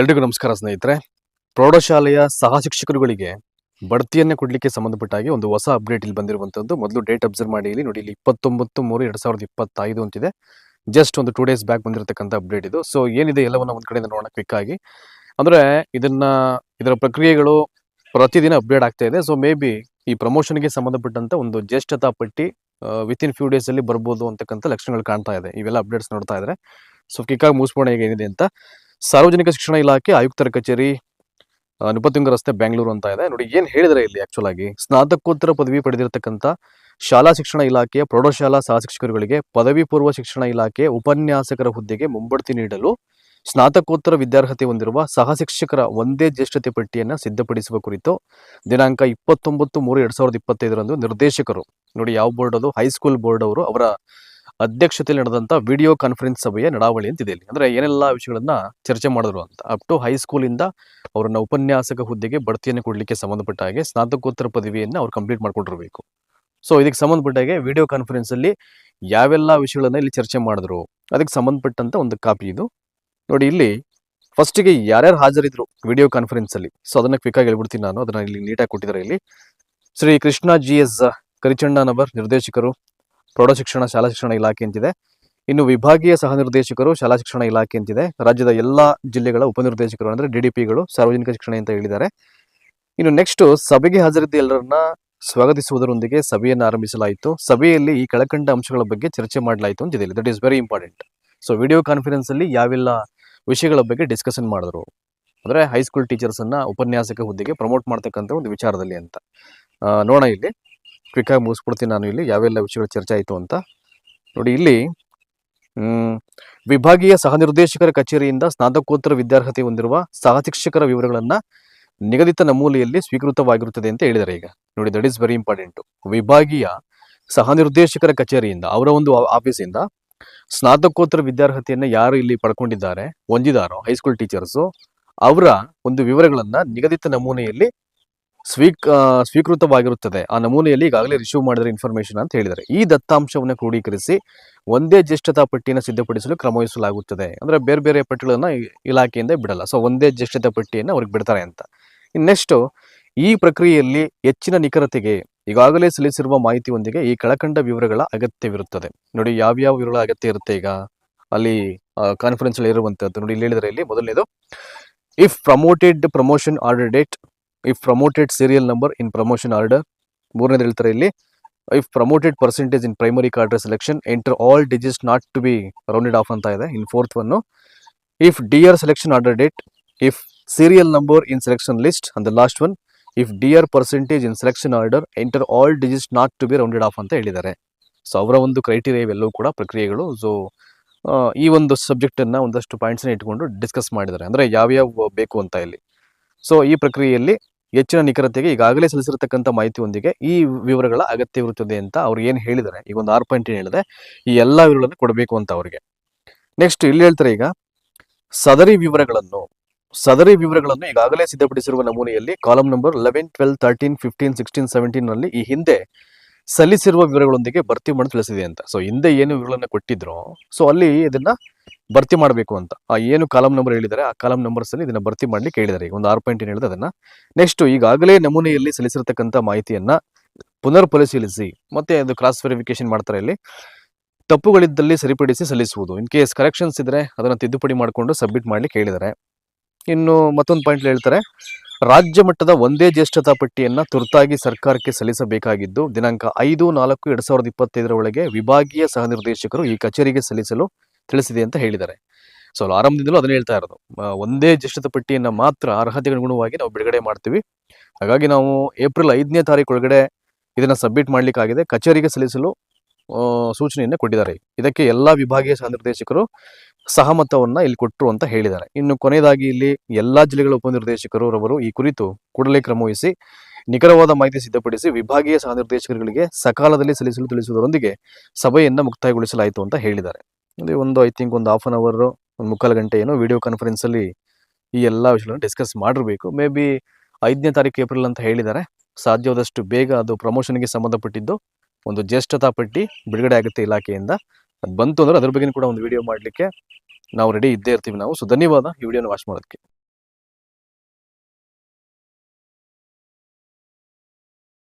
ಎಲ್ರಿಗೂ ನಮಸ್ಕಾರ ಸ್ನೇಹಿತರೆ. ಪ್ರೌಢಶಾಲೆಯ ಸಹ ಶಿಕ್ಷಕರುಗಳಿಗೆ ಬಡ್ತಿಯನ್ನ ಕೊಡಲಿಕ್ಕೆ ಸಂಬಂಧಪಟ್ಟ ಹಾಗೆ ಒಂದು ಹೊಸ ಅಪ್ಡೇಟ್ ಇಲ್ಲಿ ಬಂದಿರುವಂತದ್ದು. ಮೊದಲು ಡೇಟ್ ಅಬ್ಸರ್ವ್ ಮಾಡಿ ಇಲ್ಲಿ ನೋಡಿ, ಇಲ್ಲಿ ಇಪ್ಪತ್ತೊಂಬತ್ತು ಮೂರು ಎರಡು ಸಾವಿರದ ಇಪ್ಪತ್ತೈದು ಅಂತಿದೆ. ಜಸ್ಟ್ ಒಂದು ಟೂ ಡೇಸ್ ಬ್ಯಾಕ್ ಬಂದಿರತಕ್ಕಂಥ ಅಪ್ಡೇಟ್ ಇದು. ಸೊ ಏನಿದೆ ಎಲ್ಲವನ್ನು ಒಂದು ಕಡೆಯಿಂದ ನೋಡೋಣ ಕ್ವಿಕ್ ಆಗಿ. ಅಂದ್ರೆ ಇದನ್ನ, ಇದರ ಪ್ರಕ್ರಿಯೆಗಳು ಪ್ರತಿದಿನ ಅಪ್ಡೇಟ್ ಆಗ್ತಾ ಇದೆ. ಸೊ ಮೇ ಬಿ ಈ ಪ್ರಮೋಷನ್ಗೆ ಸಂಬಂಧಪಟ್ಟಂತ ಒಂದು ಜ್ಯೇಷ್ಠತಾ ಪಟ್ಟಿ ವಿತಿನ್ ಫ್ಯೂ ಅಲ್ಲಿ ಬರ್ಬೋದು ಅಂತಕ್ಕಂಥ ಲಕ್ಷಣಗಳು ಕಾಣ್ತಾ ಇದೆ. ಇವೆಲ್ಲ ಅಪ್ಡೇಟ್ಸ್ ನೋಡ್ತಾ ಇದ್ರೆ. ಸೊ ಕಿಕ್ಕಾಗಿ ಮುಗಿಸ್ಬೋಣ ಏನಿದೆ ಅಂತ. ಸಾರ್ವಜನಿಕ ಶಿಕ್ಷಣ ಇಲಾಖೆ ಆಯುಕ್ತರ ಕಚೇರಿ ನೃಪತುಂಗ ರಸ್ತೆ ಬೆಂಗಳೂರು ಅಂತ ಇದೆ. ನೋಡಿ, ಏನ್ ಹೇಳಿದ್ರೆ ಇಲ್ಲಿ ಆಕ್ಚುಲ್ ಆಗಿ? ಸ್ನಾತಕೋತ್ತರ ಪದವಿ ಪಡೆದಿರತಕ್ಕಂಥ ಶಾಲಾ ಶಿಕ್ಷಣ ಇಲಾಖೆಯ ಪ್ರೌಢಶಾಲಾ ಸಹ ಶಿಕ್ಷಕರುಗಳಿಗೆ ಪದವಿ ಪೂರ್ವ ಶಿಕ್ಷಣ ಇಲಾಖೆ ಉಪನ್ಯಾಸಕರ ಹುದ್ದೆಗೆ ಮುಂಬಡ್ತಿ ನೀಡಲು ಸ್ನಾತಕೋತ್ತರ ವಿದ್ಯಾರ್ಹತೆ ಹೊಂದಿರುವ ಸಹ ಶಿಕ್ಷಕರ ಒಂದೇ ಜ್ಯೇಷ್ಠತೆ ಪಟ್ಟಿಯನ್ನು ಸಿದ್ಧಪಡಿಸುವ ಕುರಿತು ದಿನಾಂಕ ಇಪ್ಪತ್ತೊಂಬತ್ತು ಮೂರು ಎರಡ್ ಸಾವಿರದ ಇಪ್ಪತ್ತೈದರಂದು ನಿರ್ದೇಶಕರು, ನೋಡಿ, ಯಾವ ಬೋರ್ಡ್ ಅದು? ಹೈಸ್ಕೂಲ್ ಬೋರ್ಡ್ ಅವರು ಅವರ ಅಧ್ಯಕ್ಷತೆಯಲ್ಲಿ ನಡೆದಂತ ವಿಡಿಯೋ ಕಾನ್ಫರೆನ್ಸ್ ಸಭೆಯ ನಡಾವಳಿ ಅಂತಿದೆ ಇಲ್ಲಿ. ಅಂದ್ರೆ ಏನೆಲ್ಲಾ ವಿಷಯಗಳನ್ನ ಚರ್ಚೆ ಮಾಡಿದ್ರು ಅಂತ. ಅಪ್ ಟು ಹೈಸ್ಕೂಲ್ ಇಂದ ಅವರನ್ನ ಉಪನ್ಯಾಸಕ ಹುದ್ದೆಗೆ ಬಡ್ತಿಯನ್ನು ಕೊಡ್ಲಿಕ್ಕೆ ಸಂಬಂಧಪಟ್ಟ ಹಾಗೆ ಸ್ನಾತಕೋತ್ತರ ಪದವಿಯನ್ನ ಅವ್ರು ಕಂಪ್ಲೀಟ್ ಮಾಡ್ಕೊಂಡಿರ್ಬೇಕು. ಸೊ ಇದಕ್ಕೆ ಸಂಬಂಧಪಟ್ಟ ಹಾಗೆ ವಿಡಿಯೋ ಕಾನ್ಫರೆನ್ಸ್ ಅಲ್ಲಿ ಯಾವೆಲ್ಲ ವಿಷಯಗಳನ್ನ ಇಲ್ಲಿ ಚರ್ಚೆ ಮಾಡಿದ್ರು, ಅದಕ್ಕೆ ಸಂಬಂಧಪಟ್ಟಂತ ಒಂದು ಕಾಪಿ ಇದು. ನೋಡಿ ಇಲ್ಲಿ ಫಸ್ಟಿಗೆ ಯಾರ್ಯಾರು ಹಾಜರಿದ್ರು ವಿಡಿಯೋ ಕಾನ್ಫರೆನ್ಸ್ ಅಲ್ಲಿ. ಸೊ ಅದನ್ನ ಕ್ವಿಕ್ ಆಗಿ ಹೇಳ್ಬಿಡ್ತೀನಿ ನಾನು. ಅದನ್ನ ಇಲ್ಲಿ ನೀಟಾಗಿ ಕೊಟ್ಟಿದ್ದಾರೆ ಇಲ್ಲಿ. ಶ್ರೀ ಕೃಷ್ಣ ಜಿ ಎಸ್ ಕರಿಚಣ್ಣನವರ್ ನಿರ್ದೇಶಕರು ಪ್ರೌಢಶಿಕ್ಷಣ ಶಾಲಾ ಶಿಕ್ಷಣ ಇಲಾಖೆ ಅಂತಿದೆ. ಇನ್ನು ವಿಭಾಗೀಯ ಸಹ ನಿರ್ದೇಶಕರು ಶಾಲಾ ಶಿಕ್ಷಣ ಇಲಾಖೆ ಅಂತಿದೆ. ರಾಜ್ಯದ ಎಲ್ಲ ಜಿಲ್ಲೆಗಳ ಉಪನಿರ್ದೇಶಕರು ಅಂದ್ರೆ ಡಿಡಿಪಿಗಳು ಸಾರ್ವಜನಿಕ ಶಿಕ್ಷಣ ಅಂತ ಹೇಳಿದ್ದಾರೆ. ಇನ್ನು ನೆಕ್ಸ್ಟ್ ಸಭೆಗೆ ಹಾಜರಿದ್ದ ಎಲ್ಲರನ್ನ ಸ್ವಾಗತಿಸುವುದರೊಂದಿಗೆ ಸಭೆಯನ್ನು ಆರಂಭಿಸಲಾಯಿತು. ಸಭೆಯಲ್ಲಿ ಈ ಕೆಳಕಂಡ ಅಂಶಗಳ ಬಗ್ಗೆ ಚರ್ಚೆ ಮಾಡಲಾಯಿತು ಅಂತಿದೆ. That is very important so video conference ಅಲ್ಲಿ ಯಾವೆಲ್ಲ ವಿಷಯಗಳ ಬಗ್ಗೆ ಡಿಸ್ಕಷನ್ ಮಾಡಿದ್ರು? ಅಂದ್ರೆ ಹೈಸ್ಕೂಲ್ ಟೀಚರ್ಸ್ ಅನ್ನ ಉಪನ್ಯಾಸಕ ಹುದ್ದೆಗೆ ಪ್ರಮೋಟ್ ಮಾಡ್ತಕ್ಕಂಥ ಒಂದು ವಿಚಾರದಲ್ಲಿ ಅಂತ. ನೋಡೋಣ ಇಲ್ಲಿ. ಕ್ವಿಕ್ ಮುಗಿಸ್ಕೊಡ್ತೀನಿ ಮುಗಿಸ್ಬಿಡ್ತೀನಿ ನಾನು ಇಲ್ಲಿ. ಯಾವೆಲ್ಲ ವಿಷಯಗಳ ಚರ್ಚೆ ಆಯಿತು ಅಂತ. ನೋಡಿ ಇಲ್ಲಿ ವಿಭಾಗೀಯ ಸಹ ನಿರ್ದೇಶಕರ ಕಚೇರಿಯಿಂದ ಸ್ನಾತಕೋತ್ತರ ವಿದ್ಯಾರ್ಹತೆ ಹೊಂದಿರುವ ಸಹ ಶಿಕ್ಷಕರ ವಿವರಗಳನ್ನ ನಿಗದಿತ ನಮೂಲೆಯಲ್ಲಿ ಸ್ವೀಕೃತವಾಗಿರುತ್ತದೆ ಅಂತ ಹೇಳಿದ್ದಾರೆ ಈಗ. ನೋಡಿ ದಟ್ ಈಸ್ ವೆರಿ ಇಂಪಾರ್ಟೆಂಟ್ ವಿಭಾಗೀಯ ಸಹ ನಿರ್ದೇಶಕರ ಕಚೇರಿಯಿಂದ, ಅವರ ಒಂದು ಆಫೀಸಿಂದ ಸ್ನಾತಕೋತ್ತರ ವಿದ್ಯಾರ್ಹತೆಯನ್ನು ಯಾರು ಇಲ್ಲಿ ಪಡ್ಕೊಂಡಿದ್ದಾರೆ? ಹೊಂದಿದಾರೋ ಹೈಸ್ಕೂಲ್ ಟೀಚರ್ಸು ಅವರ ಒಂದು ವಿವರಗಳನ್ನು ನಿಗದಿತ ನಮೂನೆಯಲ್ಲಿ ಸ್ವೀಕ್ ಸ್ವೀಕೃತವಾಗಿರುತ್ತದೆ. ಆ ನಮೂನೆಯಲ್ಲಿ ಈಗಾಗಲೇ ರಿಸೀವ್ ಮಾಡಿದರೆ ಇನ್ಫಾರ್ಮೇಶನ್ ಅಂತ ಹೇಳಿದ್ದಾರೆ. ಈ ದತ್ತಾಂಶವನ್ನು ಕ್ರೋಢೀಕರಿಸಿ ಒಂದೇ ಜ್ಯೇಷ್ಠತಾ ಪಟ್ಟಿಯನ್ನು ಸಿದ್ಧಪಡಿಸಲು ಕ್ರಮವಹಿಸಲಾಗುತ್ತದೆ ಅಂದ್ರೆ ಬೇರೆ ಬೇರೆ ಪಟ್ಟಿಗಳನ್ನು ಇಲಾಖೆಯಿಂದ ಬಿಡಲ್ಲ. ಸೊ ಒಂದೇ ಜ್ಯೇಷ್ಠತಾ ಪಟ್ಟಿಯನ್ನು ಅವ್ರಿಗೆ ಬಿಡ್ತಾರೆ ಅಂತ. ನೆಕ್ಸ್ಟು ಈ ಪ್ರಕ್ರಿಯೆಯಲ್ಲಿ ಹೆಚ್ಚಿನ ನಿಖರತೆಗೆ ಈಗಾಗಲೇ ಸಲ್ಲಿಸಿರುವ ಮಾಹಿತಿಯೊಂದಿಗೆ ಈ ಕೆಳಕಂಡ ವಿವರಗಳ ಅಗತ್ಯವಿರುತ್ತದೆ. ನೋಡಿ ಯಾವ್ಯಾವ ವಿವರಗಳ ಅಗತ್ಯ ಇರುತ್ತೆ ಈಗ? ಅಲ್ಲಿ ಕಾನ್ಫರೆನ್ಸ್ ಅಲ್ಲಿ ಇರುವಂತದ್ದು ನೋಡಿ ಇಲ್ಲಿ ಹೇಳಿದ್ರೆ ಇಲ್ಲಿ ಮೊದಲನೇದು if promoted promotion order date if promoted serial number in promotion order ಮೂರನೇದು ಹೇಳ್ತಾರೆ ಇಲ್ಲಿ if promoted percentage in primary cadre selection enter all digits not to be rounded off ಅಂತ ಇದೆ, in fourth one if dear selection order date if serial number in selection list and the last one if dear percentage in selection order enter all digits not to be rounded off ಅಂತ ಹೇಳಿದ್ದಾರೆ. So ಅವರ ಒಂದು criteria ಇವೆಲ್ಲವೂ ಕೂಡ ಪ್ರಕ್ರಿಯೆಗಳು. So ಈ ಒಂದು ಸಬ್ಜೆಕ್ಟನ್ನು ಒಂದಷ್ಟು ಪಾಯಿಂಟ್ಸ್ ಇಟ್ಕೊಂಡು ಡಿಸ್ಕಸ್ ಮಾಡಿದ್ದಾರೆ. ಅಂದ್ರೆ ಯಾವ್ಯಾವ ಬೇಕು ಅಂತ ಇಲ್ಲಿ. ಸೊ ಈ ಪ್ರಕ್ರಿಯೆಯಲ್ಲಿ ಹೆಚ್ಚಿನ ನಿಖರತೆಗೆ ಈಗಾಗಲೇ ಸಲ್ಲಿಸಿರತಕ್ಕಂಥ ಮಾಹಿತಿಯೊಂದಿಗೆ ಈ ವಿವರಗಳ ಅಗತ್ಯವಿರುತ್ತದೆ ಅಂತ ಅವ್ರು ಏನು ಹೇಳಿದ್ದಾರೆ ಈಗ ಒಂದು ಆರು ಪಾಯಿಂಟ್ ಏನು ಹೇಳಿದೆ, ಈ ಎಲ್ಲ ವಿವರಗಳನ್ನು ಕೊಡಬೇಕು ಅಂತ ಅವರಿಗೆ. ನೆಕ್ಸ್ಟ್ ಇಲ್ಲಿ ಹೇಳ್ತಾರೆ ಈಗ, ಸದರಿ ವಿವರಗಳನ್ನು ಸದರಿ ವಿವರಗಳನ್ನು ಈಗಾಗಲೇ ಸಿದ್ಧಪಡಿಸಿರುವ ನಮೂನೆಯಲ್ಲಿ column number eleven twelve thirteen fifteen sixteen ಸೆವೆಂಟೀನ್ನಲ್ಲಿ ಈ ಹಿಂದೆ ಸಲ್ಲಿಸಿರುವ ವಿವರಗಳೊಂದಿಗೆ ಭರ್ತಿ ಮಾಡಿ ತಿಳಿಸಿದೆ ಅಂತ. ಸೊ ಹಿಂದೆ ಏನು ವಿವರಗಳನ್ನ ಕೊಟ್ಟಿದ್ರು ಸೊ ಅಲ್ಲಿ ಇದನ್ನ ಭರ್ತಿ ಮಾಡಬೇಕು ಅಂತ. ಆ ಏನು ಕಾಲಮ್ ನಂಬರ್ ಹೇಳಿದ್ದಾರೆ, ಆ ಕಾಲಮ್ ನಂಬರ್ಸ್ ಅಲ್ಲಿ ಇದನ್ನ ಭರ್ತಿ ಮಾಡ್ಲಿಕ್ಕೆ ಹೇಳಿದ್ದಾರೆ ಈಗ ಒಂದು ಆರು ಪಾಯಿಂಟ್ ಏನು ಹೇಳಿದೆ ಅದನ್ನ. ನೆಕ್ಸ್ಟ್ ಈಗಾಗಲೇ ನಮೂನೆಯಲ್ಲಿ ಸಲ್ಲಿಸಿರತಕ್ಕಂಥ ಮಾಹಿತಿಯನ್ನ ಪುನರ್ ಪರಿಶೀಲಿಸಿ ಮತ್ತೆ ಅದು ಕ್ರಾಸ್ ವೆರಿಫಿಕೇಶನ್ ಮಾಡ್ತಾರೆ ಇಲ್ಲಿ. ತಪ್ಪುಗಳಿದ್ದಲ್ಲಿ ಸರಿಪಡಿಸಿ ಸಲ್ಲಿಸುವುದು. ಇನ್ ಕೇಸ್ ಕರೆಕ್ಷನ್ಸ್ ಇದ್ರೆ ಅದನ್ನ ತಿದ್ದುಪಡಿ ಮಾಡಿಕೊಂಡು ಸಬ್ಮಿಟ್ ಮಾಡ್ಲಿಕ್ಕೆ ಹೇಳಿದ್ದಾರೆ ಇನ್ನು ಮತ್ತೊಂದು ಪಾಯಿಂಟ್ ಹೇಳ್ತಾರೆ ರಾಜ್ಯ ಮಟ್ಟದ ಒಂದೇ ಜ್ಯೇಷ್ಠತಾ ಪಟ್ಟಿಯನ್ನ ತುರ್ತಾಗಿ ಸರ್ಕಾರಕ್ಕೆ ಸಲ್ಲಿಸಬೇಕಾಗಿದ್ದು, ದಿನಾಂಕ ಐದು, ನಾಲ್ಕು, ಎರಡ್ ಸಾವಿರದ ಇಪ್ಪತ್ತೈದರ ಒಳಗೆ ವಿಭಾಗೀಯ ಸಹ ನಿರ್ದೇಶಕರು ಈ ಕಚೇರಿಗೆ ಸಲ್ಲಿಸಲು ತಿಳಿಸಿದೆ ಅಂತ ಹೇಳಿದ್ದಾರೆ. ಸೊ ಆರಂಭದಿಂದಲೂ ಅದನ್ನ ಹೇಳ್ತಾ ಇರೋದು. ಒಂದೇ ಜ್ಯೇಷ್ಠತ ಪಟ್ಟಿಯನ್ನ ಮಾತ್ರ ಅರ್ಹತೆಗೆ ಅನುಗುಣವಾಗಿ ನಾವು ಬಿಡುಗಡೆ ಮಾಡ್ತೀವಿ. ಹಾಗಾಗಿ ನಾವು ಏಪ್ರಿಲ್ ಐದನೇ ತಾರೀಕು ಒಳಗಡೆ ಇದನ್ನ ಸಬ್ಮಿಟ್ ಮಾಡ್ಲಿಕ್ಕಾಗಿದೆ. ಕಚೇರಿಗೆ ಸಲ್ಲಿಸಲು ಸೂಚನೆಯನ್ನ ಕೊಟ್ಟಿದ್ದಾರೆ. ಇದಕ್ಕೆ ಎಲ್ಲ ವಿಭಾಗೀಯ ನಿರ್ದೇಶಕರು ಸಹಮತವನ್ನು ಇಲ್ಲಿ ಕೊಟ್ಟರು ಅಂತ ಹೇಳಿದ್ದಾರೆ. ಇನ್ನು ಕೊನೆಯದಾಗಿ ಇಲ್ಲಿ ಎಲ್ಲ ಜಿಲ್ಲೆಗಳ ಉಪನಿರ್ದೇಶಕರು ರವರು ಈ ಕುರಿತು ಕೂಡಲೇ ಕ್ರಮವಹಿಸಿ ನಿಖರವಾದ ಮಾಹಿತಿ ಸಿದ್ಧಪಡಿಸಿ ವಿಭಾಗೀಯ ನಿರ್ದೇಶಕರುಗಳಿಗೆ ಸಕಾಲದಲ್ಲಿ ಸಲ್ಲಿಸಲು ತಿಳಿಸುವುದರೊಂದಿಗೆ ಸಭೆಯನ್ನು ಮುಕ್ತಾಯಗೊಳಿಸಲಾಯಿತು ಅಂತ ಹೇಳಿದ್ದಾರೆ. ಒಂದು, ಐ ಥಿಂಕ್ ಒಂದು ಹಾಫ್ ಅನ್ ಅವರ್ ಒಂದು ಮುಕ್ಕಾಲು ಗಂಟೆ ಏನೋ ವಿಡಿಯೋ ಕಾನ್ಫರೆನ್ಸ್ ಅಲ್ಲಿ ಈ ಎಲ್ಲ ವಿಷಯಗಳನ್ನು ಡಿಸ್ಕಸ್ ಮಾಡಿರಬೇಕು ಮೇ ಬಿ ಐದನೇ ತಾರೀಕು ಏಪ್ರಿಲ್ ಅಂತ ಹೇಳಿದ್ದಾರೆ. ಸಾಧ್ಯವಾದಷ್ಟು ಬೇಗ ಅದು ಪ್ರಮೋಷನ್ಗೆ ಸಂಬಂಧಪಟ್ಟಿದ್ದು ಒಂದು ಜ್ಯೇಷ್ಠತಾ ಪಟ್ಟಿ ಬಿಡುಗಡೆ ಆಗುತ್ತೆ ಇಲಾಖೆಯಿಂದ. ಅದು ಬಂತು ಅಂದ್ರೆ ಅದ್ರ ಬಗ್ಗೆ ಕೂಡ ಒಂದು ವಿಡಿಯೋ ಮಾಡಲಿಕ್ಕೆ ನಾವು ರೆಡಿ ಇದ್ದೇ ಇರ್ತೀವಿ ನಾವು. ಸೊ ಧನ್ಯವಾದ ಈ ವಿಡಿಯೋನ ವಾಚ್ ಮಾಡೋದಕ್ಕೆ.